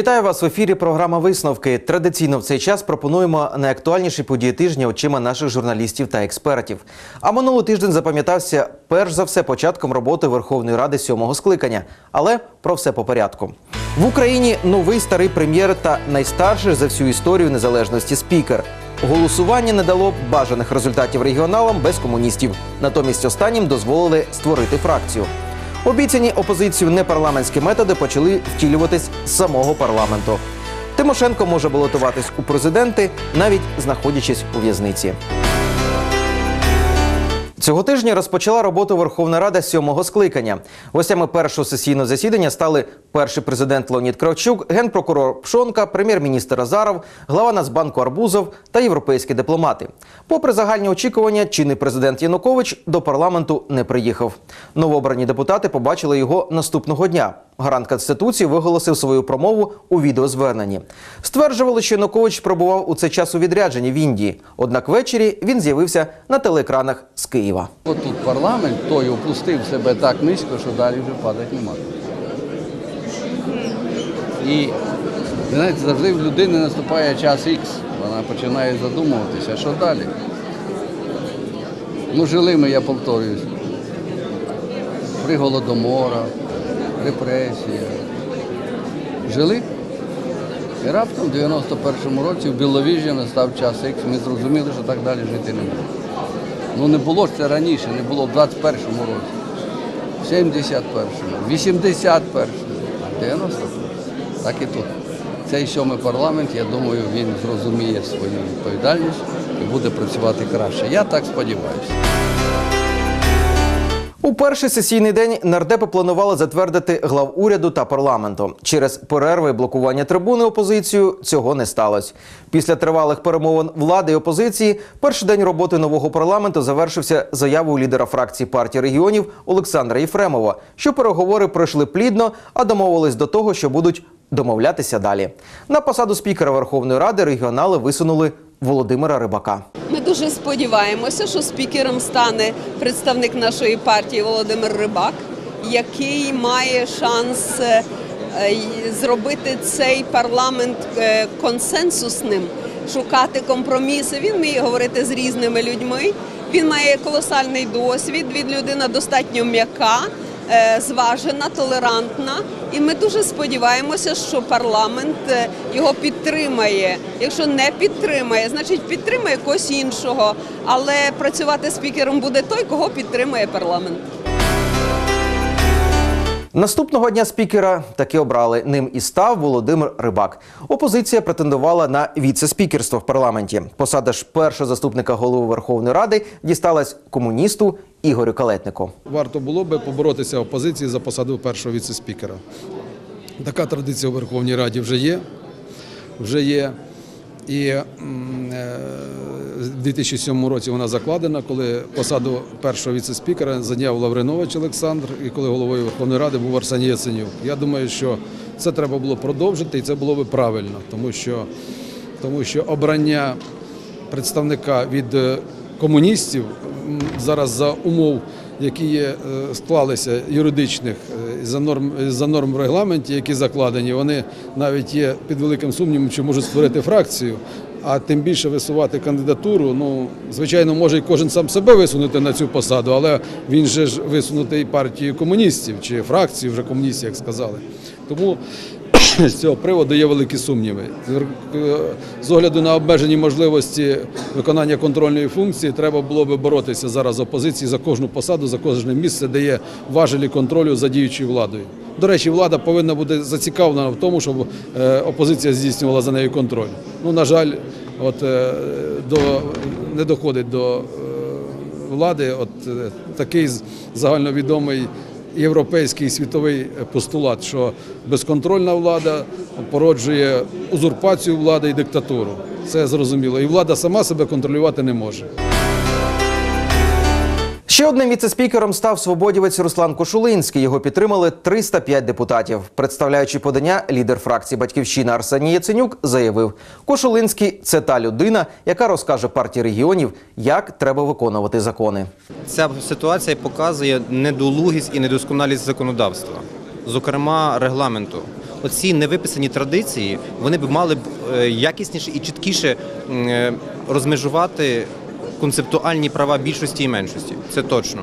Вітаю вас в ефірі. Програма Висновки. Традиційно в цей час пропонуємо найактуальніші події тижня очима наших журналістів та експертів. А минулий тиждень запам'ятався перш за все початком роботи Верховної Ради сьомого скликання. Але про все по порядку. В Україні новий старий прем'єр та найстарший за всю історію незалежності спікер. Голосування не дало бажаних результатів регіоналам без комуністів. Натомість останнім дозволили створити фракцію. Обіцяні опозицію непарламентські методи почали втілюватись з самого парламенту. Тимошенко може балотуватись у президенти, навіть знаходячись у в'язниці. Цього тижня розпочала роботу Верховна Рада сьомого скликання. Гостями першого сесійного засідання стали перший президент Леонід Кравчук, генпрокурор Пшонка, прем'єр-міністр Азаров, глава Нацбанку Арбузов та європейські дипломати. Попри загальні очікування, чинний президент Янукович до парламенту не приїхав. Новообрані депутати побачили його наступного дня. Гарант Конституції виголосив свою промову у відеозверненні. Стверджували, що Янукович пробував у цей час у відрядженні в Індії. Однак ввечері він з'явився на телекранах з Києва. От тут парламент той опустив себе так низько, що далі вже падати нема. І знаєте, завжди в людини наступає час Х, вона починає задумуватися, що далі. Ну, жили ми, я повторююсь, при голодоморах, репресіях. Жили. І раптом в 91-му році в Біловіжжі настав час Х, ми зрозуміли, що так далі жити не можна. Ну не було це раніше, не було в 21-му році, в 71-му, 81-му, 91-му. Так і тут. Цей сьомий парламент, я думаю, він зрозуміє свою відповідальність і буде працювати краще. Я так сподіваюся. У перший сесійний день нардепи планували затвердити глав уряду та парламенту. Через перерви і блокування трибуни опозицію цього не сталося. Після тривалих перемовин влади і опозиції перший день роботи нового парламенту завершився заявою лідера фракції партії регіонів Олександра Єфремова, що переговори пройшли плідно, а домовились до того, що будуть домовлятися далі. На посаду спікера Верховної Ради регіонали висунули Володимира Рибака. Ми дуже сподіваємося, що спікером стане представник нашої партії Володимир Рибак, який має шанс е, зробити цей парламент е, консенсусним, шукати компроміси. Він вміє говорити з різними людьми. Він має колосальний досвід. Він людина достатньо м'яка. Е, Зважена, толерантна, і ми дуже сподіваємося, що парламент е, його підтримає. Якщо не підтримає, значить підтримає когось іншого. Але працювати спікером буде той, кого підтримає парламент. Наступного дня спікера таки обрали. Ним і став Володимир Рибак. Опозиція претендувала на віце-спікерство в парламенті. Посада ж першого заступника голови Верховної Ради дісталась комуністу Ігорю Калетнику. Варто було би поборотися опозиції за посаду першого віце-спікера. Така традиція у Верховній Раді вже є. Вже є. І е, в 2007 році вона закладена, коли посаду першого віце-спікера зайняв Лавринович Олександр, і коли головою Верховної Ради був Арсеній Яценюк. Я думаю, що це треба було продовжити, і це було би правильно, тому що, тому що обрання представника від е, комуністів зараз за умов, які є, е, склалися юридичних е, за норм за норм в регламенті, які закладені, вони навіть є під великим сумнівом, чи можуть створити фракцію. А тим більше висувати кандидатуру. Ну, звичайно, може і кожен сам себе висунути на цю посаду, але він же ж висунутий партією комуністів чи фракцією вже комуністів, як сказали. Тому з цього приводу є великі сумніви. З огляду на обмежені можливості виконання контрольної функції, треба було би боротися зараз з опозицією за кожну посаду, за кожне місце, де є важелі контролю за діючою владою. До речі, влада повинна бути зацікавлена в тому, щоб е, опозиція здійснювала за нею контроль. Ну, на жаль, от е, до не доходить до е, влади, от е, такий загальновідомий європейський світовий постулат, що безконтрольна влада породжує узурпацію влади і диктатуру. Це зрозуміло. І влада сама себе контролювати не може. Ще одним віце-спікером став свободівець Руслан Кошулинський. Його підтримали 305 депутатів. Представляючи подання, лідер фракції Батьківщина Арсеній Яценюк заявив: Кошулинський це та людина, яка розкаже партії регіонів, як треба виконувати закони. Ця ситуація показує недолугість і недосконалість законодавства, зокрема регламенту. оці невиписані традиції вони б мали е, якісніше і чіткіше е, розмежувати концептуальні права більшості і меншості. Це точно.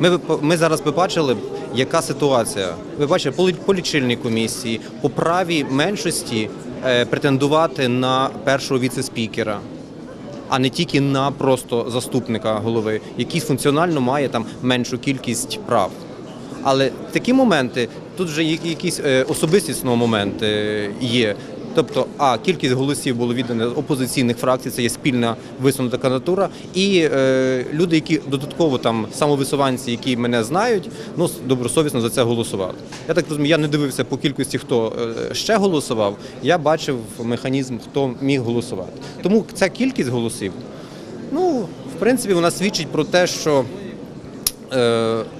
Ми, ми зараз би бачили, яка ситуація. Ви бачите, по, лічильній комісії, по праві меншості е, претендувати на першого віце-спікера, а не тільки на просто заступника голови, який функціонально має там меншу кількість прав. Але такі моменти тут вже якісь е, особистісного моменти е, є. Тобто, а кількість голосів було віддано опозиційних фракцій, це є спільна висунута кандидатура, і е, люди, які додатково там самовисуванці, які мене знають, ну добросовісно за це голосували. Я так розумію, я не дивився по кількості, хто е, ще голосував. Я бачив механізм, хто міг голосувати. Тому ця кількість голосів, ну в принципі, вона свідчить про те, що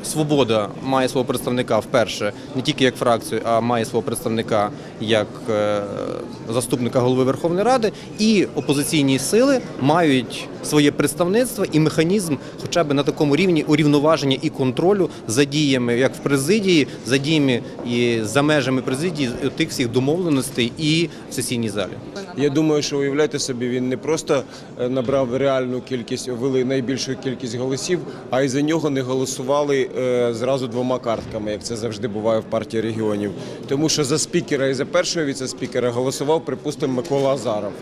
Свобода має свого представника вперше не тільки як фракцію, а має свого представника як е, заступника голови Верховної Ради, і опозиційні сили мають своє представництво і механізм, хоча б на такому рівні урівноваження і контролю за діями, як в президії, за діями і за межами президії тих всіх домовленостей і в сесійній залі. Я думаю, що уявляйте собі, він не просто е, набрав реальну кількість, вели найбільшу кількість голосів, а й за нього не голосували е, зразу двома картками, як це завжди буває в партії регіонів. Тому що за спікера і за першого віце-спікера голосував, припустимо, Микола Азаров.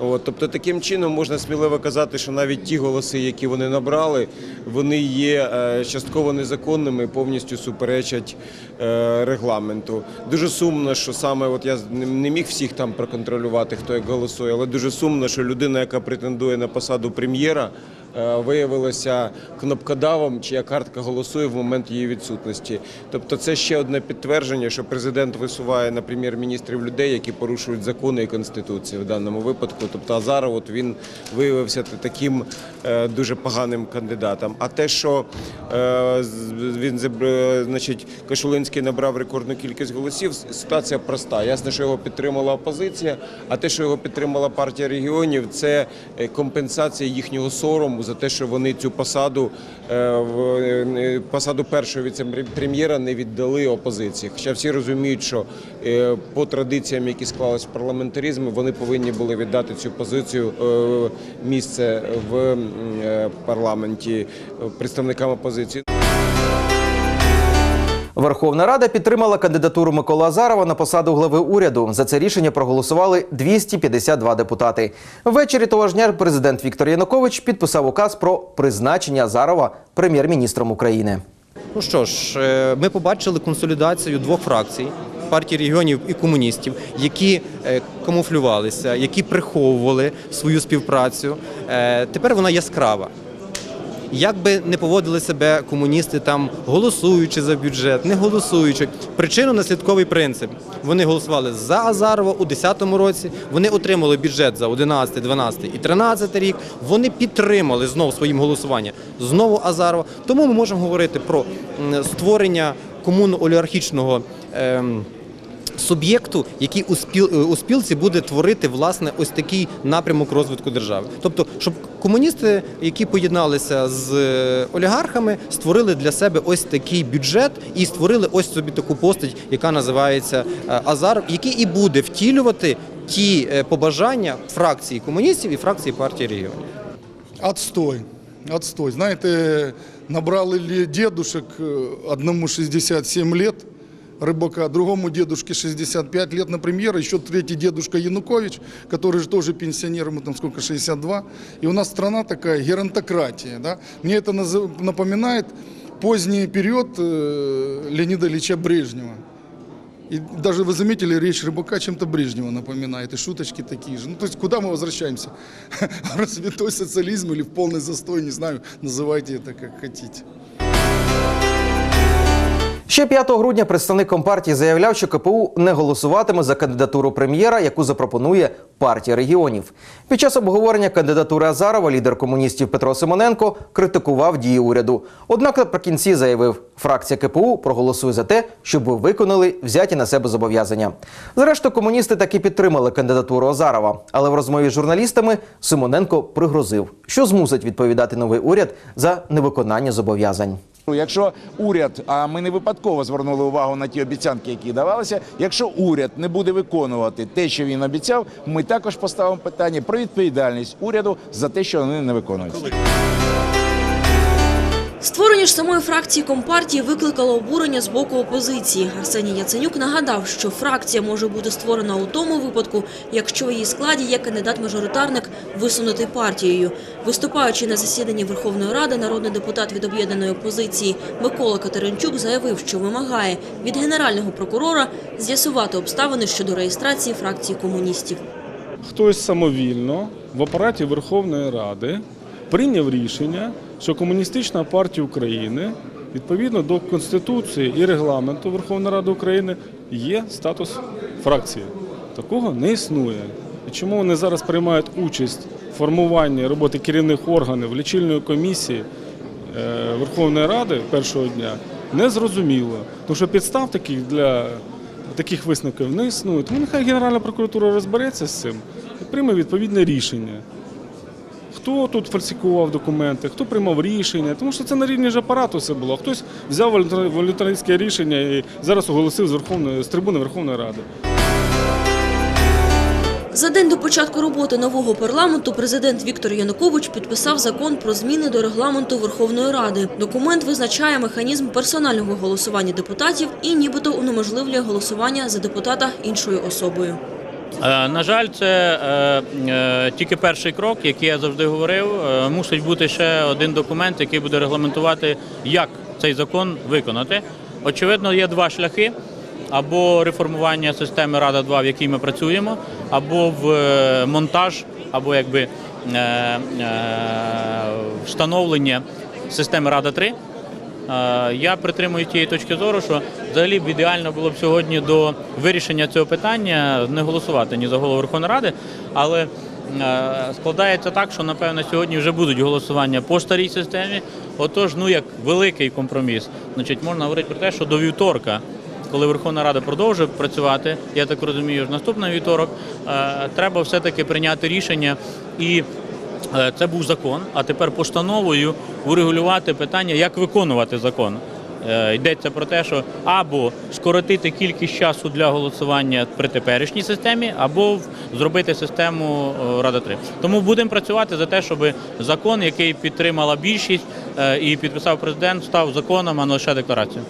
От, тобто таким чином можна сміливо казати, що навіть ті голоси, які вони набрали, вони є е, частково незаконними, повністю суперечать е, регламенту. Дуже сумно, що саме от я не- міг всіх там проконтролювати, хто як голосує, але дуже сумно, що людина, яка претендує на посаду прем'єра, виявилася кнопкодавом, чия картка голосує в момент її відсутності. Тобто, це ще одне підтвердження, що президент висуває на прем'єр-міністрів людей, які порушують закони і конституцію в даному випадку. Тобто Азаров, от він виявився таким е, дуже поганим кандидатом. А те, що е, він значить, Кошулинський набрав рекордну кількість голосів, ситуація проста. Ясно, що його підтримала опозиція, а те, що його підтримала партія регіонів, це е, компенсація їхнього сорому за те, що вони цю посаду е, е, посаду першого віце-прем'єра не віддали опозиції. Хоча всі розуміють, що е, по традиціям, які склались в парламентаризмі, вони повинні були віддати цю позицію місце в парламенті представникам опозиції. Верховна Рада підтримала кандидатуру Миколи Азарова на посаду глави уряду. За це рішення проголосували 252 депутати. Ввечері того ж дня президент Віктор Янукович підписав указ про призначення Азарова прем'єр-міністром України. Ну що ж, е, ми побачили консолідацію двох фракцій партії регіонів і комуністів, які е, камуфлювалися, які приховували свою співпрацю. Е, Тепер вона яскрава. Як би не поводили себе комуністи там, голосуючи за бюджет, не голосуючи, причинно-наслідковий принцип. Вони голосували за Азарова у 2010 році. Вони отримали бюджет за 11, 12 і 13 рік. Вони підтримали знову своїм голосуванням знову Азарова. Тому ми можемо говорити про створення комунно-олігархічного. ем, суб'єкту, який у, спіл, е, у спілці буде творити власне ось такий напрямок розвитку держави. Тобто, щоб комуністи, які поєдналися з е, олігархами, створили для себе ось такий бюджет і створили ось собі таку постать, яка називається е, Азаров, який і буде втілювати ті побажання фракції комуністів і фракції партії регіонів. Отстой. Отстой. Знаєте, набрали ли дедушек одному 67 лет, рыбака, другому дедушке 65 лет на премьера, еще третий дедушка Янукович, который же тоже пенсионер, ему там сколько, 62. И у нас страна такая геронтократия. Да? Мне это напоминает поздний период э, Леонида Ильича Брежнева. И даже вы заметили, речь Рыбака чем-то Брежнева напоминает, и шуточки такие же. Ну, то есть, куда мы возвращаемся? В развитой социализм или в полный застой, не знаю, называйте это как хотите. Ще 5 грудня представник Компартії заявляв, що КПУ не голосуватиме за кандидатуру прем'єра, яку запропонує партія регіонів. Під час обговорення кандидатури Азарова лідер комуністів Петро Симоненко критикував дії уряду. Однак наприкінці заявив, фракція КПУ проголосує за те, щоб ви виконали взяті на себе зобов'язання. Зрештою, комуністи таки підтримали кандидатуру Азарова, але в розмові з журналістами Симоненко пригрозив, що змусить відповідати новий уряд за невиконання зобов'язань. Якщо уряд, а ми не випадково звернули увагу на ті обіцянки, які давалися. Якщо уряд не буде виконувати те, що він обіцяв, ми також поставимо питання про відповідальність уряду за те, що вони не виконують. Створення ж самої фракції Компартії викликало обурення з боку опозиції. Арсеній Яценюк нагадав, що фракція може бути створена у тому випадку, якщо в її складі є кандидат-мажоритарник, висунутий партією. Виступаючи на засіданні Верховної Ради, народний депутат від об'єднаної опозиції Микола Катеринчук заявив, що вимагає від генерального прокурора з'ясувати обставини щодо реєстрації фракції комуністів. хтось самовільно в апараті Верховної Ради прийняв рішення, що Комуністична партія України відповідно до Конституції і регламенту Верховної Ради України є статус фракції. Такого не існує. І чому вони зараз приймають участь в формуванні роботи керівних органів лічильної комісії е, Верховної Ради першого дня, не зрозуміло. Тому що підстав таких для таких висновків не існує. Тому нехай Генеральна прокуратура розбереться з цим і прийме відповідне рішення. Хто тут фальсифікував документи, хто приймав рішення, тому що це на рівні ж апарату все було. Хтось взяв волюнтаристське рішення і зараз оголосив з, Верховної, з трибуни Верховної Ради. За день до початку роботи нового парламенту президент Віктор Янукович підписав закон про зміни до регламенту Верховної Ради. Документ визначає механізм персонального голосування депутатів і нібито унеможливлює голосування за депутата іншою особою. Е, На жаль, це е, е, тільки перший крок, який я завжди говорив. Мусить бути ще один документ, який буде регламентувати, як цей закон виконати. Очевидно, є два шляхи: або реформування системи Рада 2 в якій ми працюємо, або в монтаж, або якби встановлення системи Рада 3 Е, Я притримую тієї точки зору, що взагалі б ідеально було б сьогодні до вирішення цього питання не голосувати ні за голову Верховної Ради, але е, складається так, що напевно сьогодні вже будуть голосування по старій системі. Отож, ну як великий компроміс, значить, можна говорити про те, що до вівторка. Коли Верховна Рада продовжує працювати, я так розумію, що наступний вівторок е, треба все-таки прийняти рішення і Е, Це був закон, а тепер постановою урегулювати питання, як виконувати закон. Е, Йдеться про те, що або скоротити кількість часу для голосування при теперішній системі, або зробити систему е, Рада 3. Тому будемо працювати за те, щоб закон, який підтримала більшість е, і підписав президент, став законом, а не лише декларацією.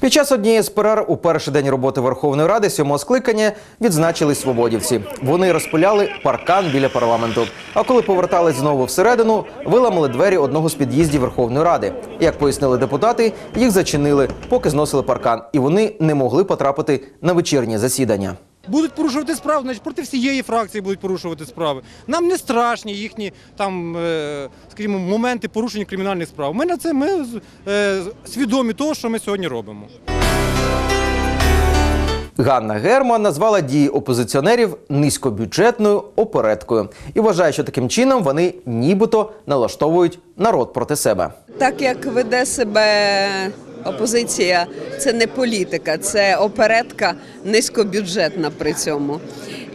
Під час однієї з перерв у перший день роботи Верховної Ради сьомого скликання відзначились свободівці. Вони розпиляли паркан біля парламенту. А коли повертались знову всередину, виламали двері одного з під'їздів Верховної Ради. Як пояснили депутати, їх зачинили, поки зносили паркан, і вони не могли потрапити на вечірнє засідання. Будуть порушувати справи, значить проти всієї фракції будуть порушувати справи. Нам не страшні їхні там, е, скажімо, моменти порушення кримінальних справ. Ми на це ми е, свідомі того, що ми сьогодні робимо. Ганна Герман назвала дії опозиціонерів низькобюджетною опереткою і вважає, що таким чином вони нібито налаштовують народ проти себе. Так як веде себе опозиція, це не політика, це оперетка низькобюджетна при цьому.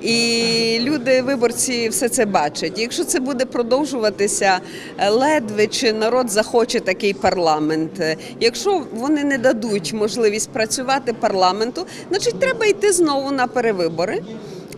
І люди, виборці, все це бачать. Якщо це буде продовжуватися ледве чи народ захоче такий парламент. Якщо вони не дадуть можливість працювати парламенту, значить треба йти знову на перевибори.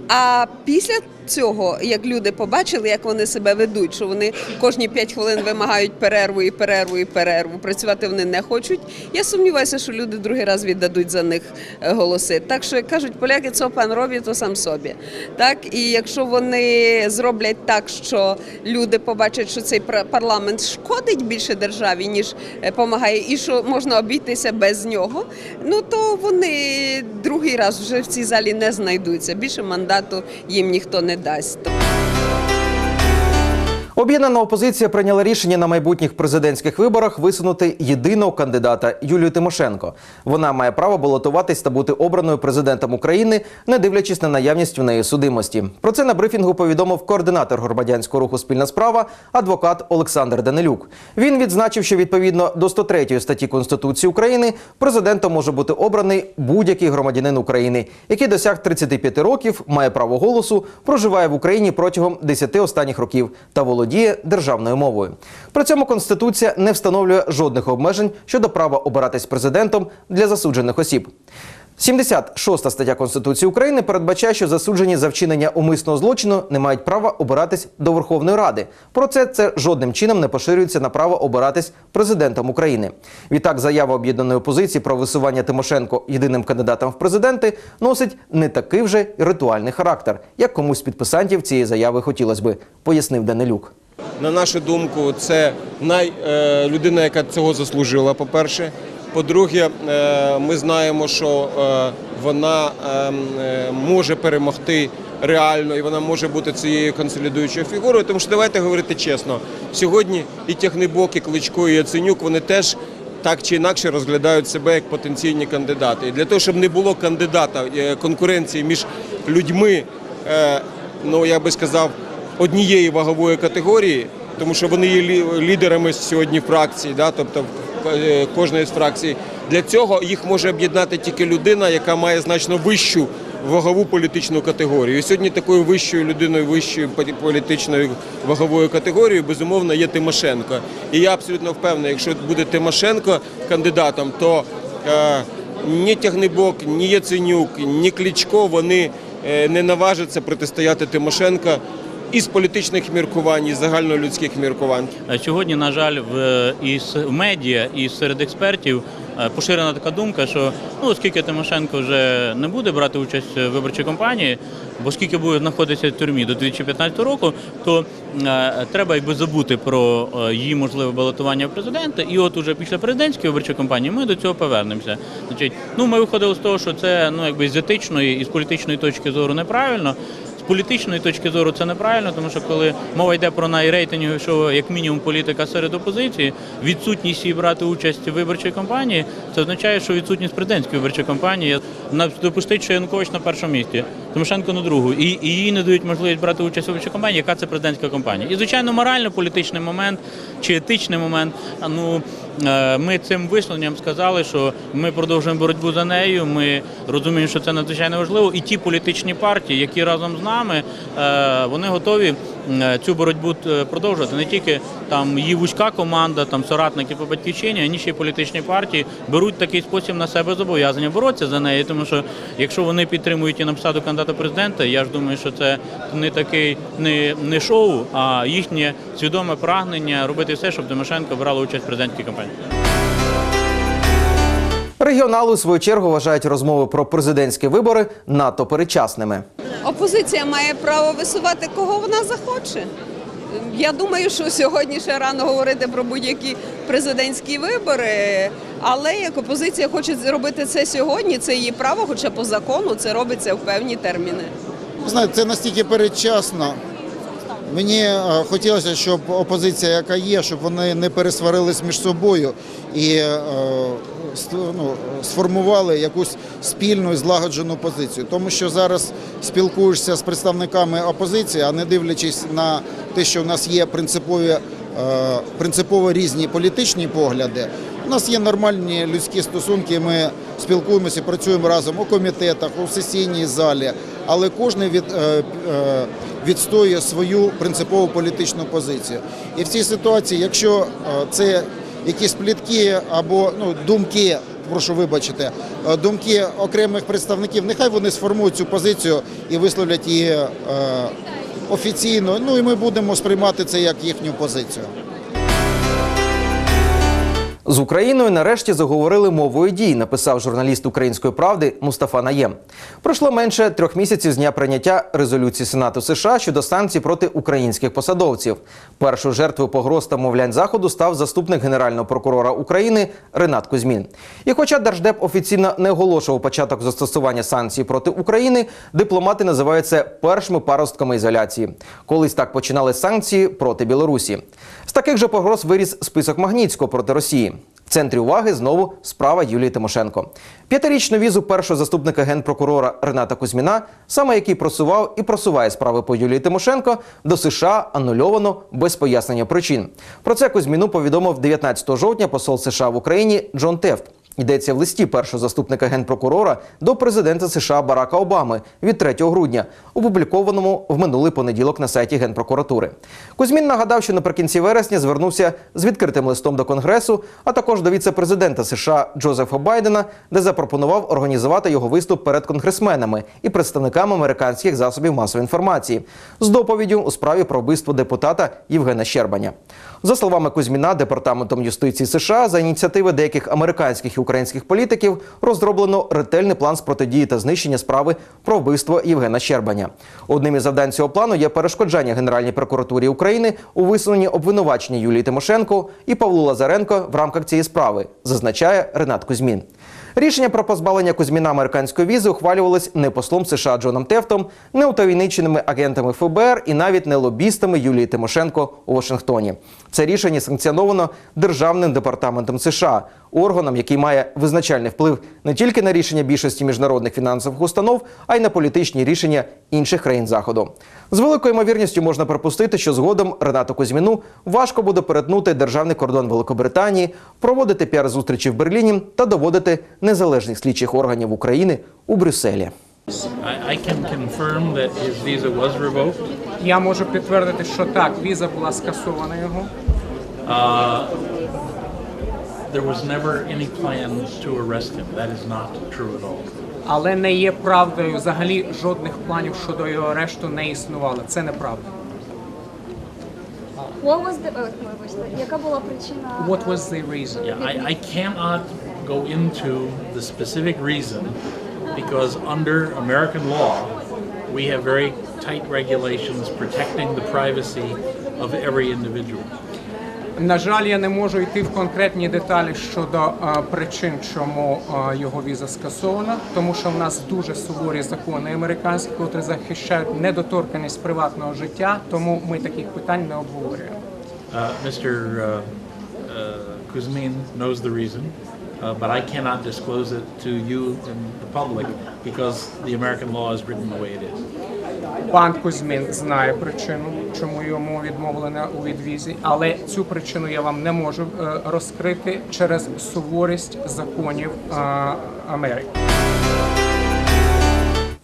А після цього, як люди побачили, як вони себе ведуть, що вони кожні 5 хвилин вимагають перерву і перерву і перерву, працювати вони не хочуть. Я сумніваюся, що люди другий раз віддадуть за них е, голоси. Так що як кажуть поляки, це пан робить, то сам собі. Так і якщо вони зроблять так, що люди побачать, що цей пар- парламент шкодить більше державі, ніж допомагає, і що можна обійтися без нього, ну то вони другий раз вже в цій залі не знайдуться. Більше мандату їм ніхто не дасть. Об'єднана опозиція прийняла рішення на майбутніх президентських виборах висунути єдиного кандидата Юлію Тимошенко. Вона має право балотуватись та бути обраною президентом України, не дивлячись на наявність в неї судимості. Про це на брифінгу повідомив координатор громадянського руху Спільна справа, адвокат Олександр Данилюк. Він відзначив, що відповідно до 103 статті Конституції України президентом може бути обраний будь-який громадянин України, який досяг 35 років, має право голосу, проживає в Україні протягом 10 останніх років та володіє володіє державною мовою. При цьому конституція не встановлює жодних обмежень щодо права обиратись президентом для засуджених осіб. 76 стаття Конституції України передбачає, що засуджені за вчинення умисного злочину не мають права обиратись до Верховної Ради. Про це це жодним чином не поширюється на право обиратись президентом України. Відтак, заява об'єднаної опозиції про висування Тимошенко єдиним кандидатом в президенти носить не такий вже ритуальний характер, як комусь з підписантів цієї заяви хотілося би, пояснив Данилюк. На нашу думку, це най, е, людина, яка цього заслужила, по-перше. По-друге, е, ми знаємо, що е, вона е, може перемогти реально і вона може бути цією консолідуючою фігурою. Тому що давайте говорити чесно, сьогодні і Тягнебок, і Кличко, і Яценюк, вони теж так чи інакше розглядають себе як потенційні кандидати. І для того, щоб не було кандидата конкуренції між людьми, ну я би сказав, однієї вагової категорії, тому що вони є лідерами сьогодні фракції, да, тобто кожної з фракцій. Для цього їх може об'єднати тільки людина, яка має значно вищу вагову політичну категорію. І сьогодні такою вищою людиною, вищою полі- політичною ваговою категорією, безумовно, є Тимошенко. І я абсолютно впевнений, якщо буде Тимошенко кандидатом, то е, ні Тягнебок, ні Яценюк, ні Кличко вони е, не наважаться протистояти Тимошенка із політичних міркувань, із загальнолюдських міркувань. Е, Сьогодні, на жаль, в із медіа і серед експертів е, поширена така думка, що ну оскільки Тимошенко вже не буде брати участь в виборчій кампанії, бо оскільки буде знаходитися в тюрмі до 2015 року, то е, треба якби забути про е, її можливе балотування в президенти. І от уже після президентської виборчої кампанії ми до цього повернемося. Значить, ну ми виходили з того, що це ну якби з етичної і з політичної точки зору неправильно. Політичної точки зору це неправильно, тому що коли мова йде про найрейтинговішого, як мінімум, політика серед опозиції, відсутність її брати участь у виборчій кампанії, це означає, що відсутність президентської виборчої кампанії допустить, що Янукович на першому місці, Тимошенко на другу, і, і їй не дають можливість брати участь у виборчій кампанії, яка це президентська кампанія. І звичайно, морально-політичний момент чи етичний момент. Ну ми цим висловленням сказали, що ми продовжуємо боротьбу за нею. Ми розуміємо, що це надзвичайно важливо. І ті політичні партії, які разом з нами, е, вони готові е, цю боротьбу е, продовжувати. Не тільки там її вузька команда, там соратники по батьківщині, а інші політичні партії беруть такий спосіб на себе зобов'язання боротися за неї. Тому що якщо вони підтримують і на посаду кандидата президента, я ж думаю, що це не такий не, не шоу, а їхнє свідоме прагнення робити все, щоб Тимошенко брала участь в президентській кампанії. Регіонали у свою чергу вважають розмови про президентські вибори надто передчасними. Опозиція має право висувати кого вона захоче. Я думаю, що сьогодні ще рано говорити про будь-які президентські вибори, але як опозиція хоче зробити це сьогодні, це її право, хоча по закону це робиться в певні терміни. Знаєте, це настільки передчасно. Мені е, хотілося, щоб опозиція, яка є, щоб вони не пересварились між собою і е, ну, сформували якусь спільну і злагоджену позицію. Тому що зараз спілкуєшся з представниками опозиції, а не дивлячись на те, що в нас є принципові, е, принципово різні політичні погляди. У нас є нормальні людські стосунки. Ми спілкуємося, працюємо разом у комітетах, у сесійній залі, але кожен від, е, е, відстоює свою принципову політичну позицію. І в цій ситуації, якщо це якісь плітки або ну, думки, прошу вибачити, е, думки окремих представників, нехай вони сформують цю позицію і висловлять її е, офіційно. Ну і ми будемо сприймати це як їхню позицію. З Україною нарешті заговорили мовою дій, написав журналіст Української правди Мустафа Наєм. Пройшло менше трьох місяців з дня прийняття резолюції Сенату США щодо санкцій проти українських посадовців. Першою жертвою погроз та мовлянь заходу став заступник генерального прокурора України Ренат Кузьмін. І хоча Держдеп офіційно не оголошував початок застосування санкцій проти України, дипломати називають це першими паростками ізоляції. Колись так починали санкції проти Білорусі. З таких же погроз виріс список Магнітського проти Росії. В центрі уваги знову справа Юлії Тимошенко. П'ятирічну візу першого заступника генпрокурора Рената Кузьміна, саме який просував і просуває справи по Юлії Тимошенко, до США анульовано без пояснення причин. Про це Кузьміну повідомив 19 жовтня посол США в Україні Джон Тефт. Йдеться в листі першого заступника генпрокурора до президента США Барака Обами від 3 грудня, опублікованому в минулий понеділок на сайті Генпрокуратури. Кузьмін нагадав, що наприкінці вересня звернувся з відкритим листом до Конгресу, а також до віце-президента США Джозефа Байдена, де запропонував організувати його виступ перед конгресменами і представниками американських засобів масової інформації з доповіддю у справі про вбивство депутата Євгена Щербаня. За словами Кузьміна, департаментом юстиції США за ініціативи деяких американських і українських політиків розроблено ретельний план з протидії та знищення справи про вбивство Євгена Щербаня. Одним із завдань цього плану є перешкоджання Генеральній прокуратурі України у висуненні обвинувачення Юлії Тимошенко і Павлу Лазаренко в рамках цієї справи, зазначає Ренат Кузьмін. Рішення про позбавлення Кузьміна американської візи ухвалювалось не послом США Джоном Тефтом, не утаємниченими агентами ФБР і навіть не лобістами Юлії Тимошенко у Вашингтоні. Це рішення санкціоновано Державним департаментом США, органом, який має визначальний вплив не тільки на рішення більшості міжнародних фінансових установ, а й на політичні рішення інших країн заходу. З великою ймовірністю можна припустити, що згодом Ренату Кузьміну важко буде перетнути державний кордон Великобританії, проводити піар-зустрічі в Берліні та доводити незалежних слідчих органів України у Брюсселі. I, I can confirm that his visa was revoked. Я можу підтвердити, що так, віза була скасована його. Uh, there was never any plan to arrest him. That is not true at all. Але не є правдою. Взагалі жодних планів щодо його арешту не існувало. Це неправда. What was the... Ой, вибачте, яка була причина? What was the reason? Yeah, I, I cannot go into the specific reason because under American law, we have very tight regulations protecting the privacy of every individual. На жаль, я не можу йти в конкретні деталі щодо е, причин, чому е, його віза скасована, тому що в нас дуже суворі закони американські, які захищають недоторканість приватного життя, тому ми таких питань не обговорюємо. Uh, Mr. Uh, uh, knows the reason, uh, but I cannot disclose it to you and the public because the American law is written the way it is. Пан Кузьмін знає причину, чому йому відмовлено у відвізі, але цю причину я вам не можу е, розкрити через суворість законів е, Америки.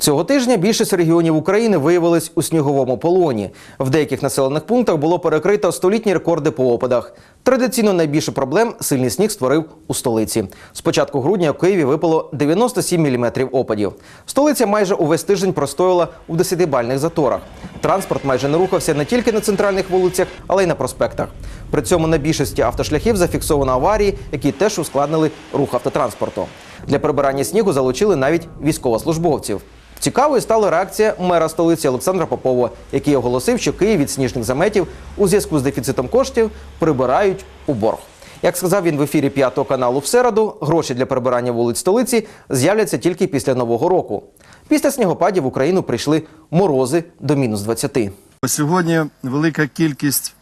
Цього тижня більшість регіонів України виявились у сніговому полоні. В деяких населених пунктах було перекрито столітні рекорди по опадах. Традиційно найбільше проблем сильний сніг створив у столиці. З початку грудня у Києві випало 97 мм опадів. Столиця майже увесь тиждень простояла у 10-бальних заторах. Транспорт майже не рухався не тільки на центральних вулицях, але й на проспектах. При цьому на більшості автошляхів зафіксовано аварії, які теж ускладнили рух автотранспорту. Для прибирання снігу залучили навіть військовослужбовців. Цікавою стала реакція мера столиці Олександра Попова, який оголосив, що Київ від сніжних заметів у зв'язку з дефіцитом коштів прибирають у борг. Як сказав він в ефірі п'ятого каналу в середу, гроші для прибирання вулиць столиці з'являться тільки після нового року. Після снігопадів в Україну прийшли морози до мінус 20. Сьогодні велика кількість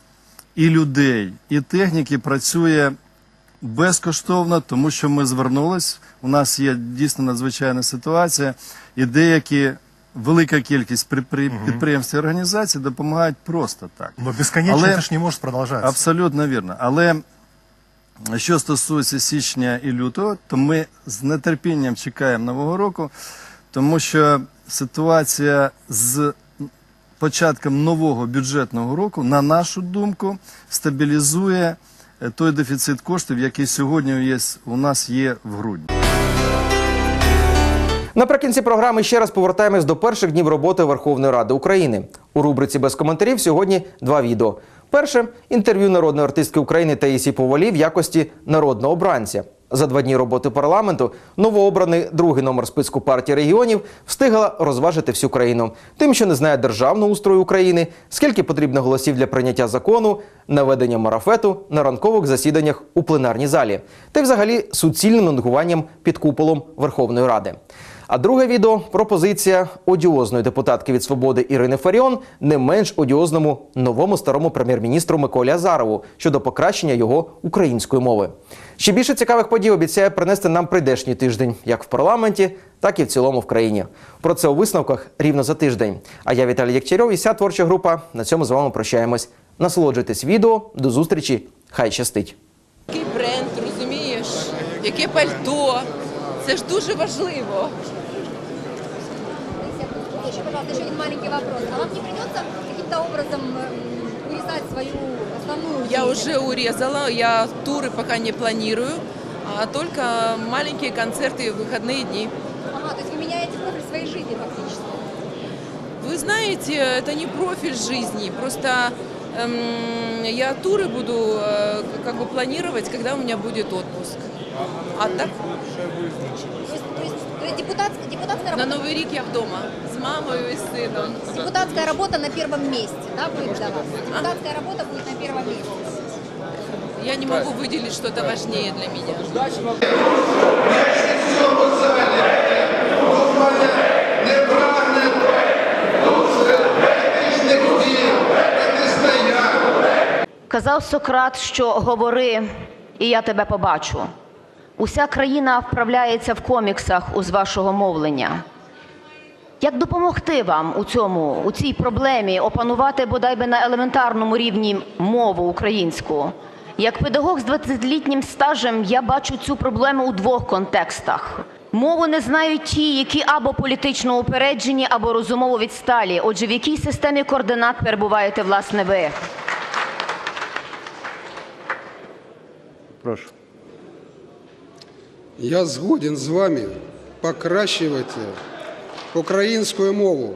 і людей, і техніки працює безкоштовно, тому що ми звернулись. У нас є дійсно надзвичайна ситуація, і деякі велика кількість підпри- підприємств і організацій допомагають просто так. Но бесконечно Але- это ж не может продолжаться. Абсолютно вірно. Але що стосується січня і лютого, то ми з нетерпінням чекаємо нового року, тому що ситуація з початком нового бюджетного року, на нашу думку, стабілізує той дефіцит коштів, який сьогодні є, у нас є в грудні. Наприкінці програми ще раз повертаємось до перших днів роботи Верховної Ради України. У рубриці без коментарів сьогодні два відео. Перше інтерв'ю народної артистки України Таїсі Повалі в якості народного обранця. За два дні роботи парламенту новообраний другий номер списку партії регіонів встигла розважити всю країну. Тим, що не знає державного устрою України, скільки потрібно голосів для прийняття закону, наведення марафету на ранкових засіданнях у пленарній залі, та й взагалі суцільним нангуванням під куполом Верховної Ради. А друге відео пропозиція одіозної депутатки від свободи Ірини Фаріон не менш одіозному новому старому прем'єр-міністру Миколі Азарову щодо покращення його української мови. Ще більше цікавих подій обіцяє принести нам прийдешній тиждень, як в парламенті, так і в цілому в країні. Про це у висновках рівно за тиждень. А я Віталій Єктярьов і вся творча група. На цьому з вами прощаємось. Насолоджуйтесь відео. До зустрічі. Хай щастить. Такий бренд, розумієш? яке пальто. Це ж дуже важливо. Еще, пожалуйста, еще один маленький вопрос. А вам не придется каким-то образом урезать свою основную Я деятельность? уже урезала, я туры пока не планирую, а только маленькие концерты в выходные дни. Ага, то есть вы меняете профиль своей жизни фактически. Вы знаете, это не профиль жизни, просто эм, я туры буду э, как бы планировать, когда у меня будет отпуск. А так То есть, то есть, то есть депутатская, депутатская, на работа, Новый рік я вдома з мамою і з сином. депутатская работа на первом месте, да, будет для вас? Депутатская работа будет на первом месте. Я не могу выделить что-то важнее для меня. Казав Сократ, що говори, і я тебе побачу. Уся країна вправляється в коміксах з вашого мовлення. Як допомогти вам у цьому, у цій проблемі опанувати бодай би на елементарному рівні мову українську? Як педагог з 20-літнім стажем я бачу цю проблему у двох контекстах. Мову не знають ті, які або політично упереджені, або розумово відсталі. Отже, в якій системі координат перебуваєте власне ви? Прошу. Я згоден з вами покращувати українську мову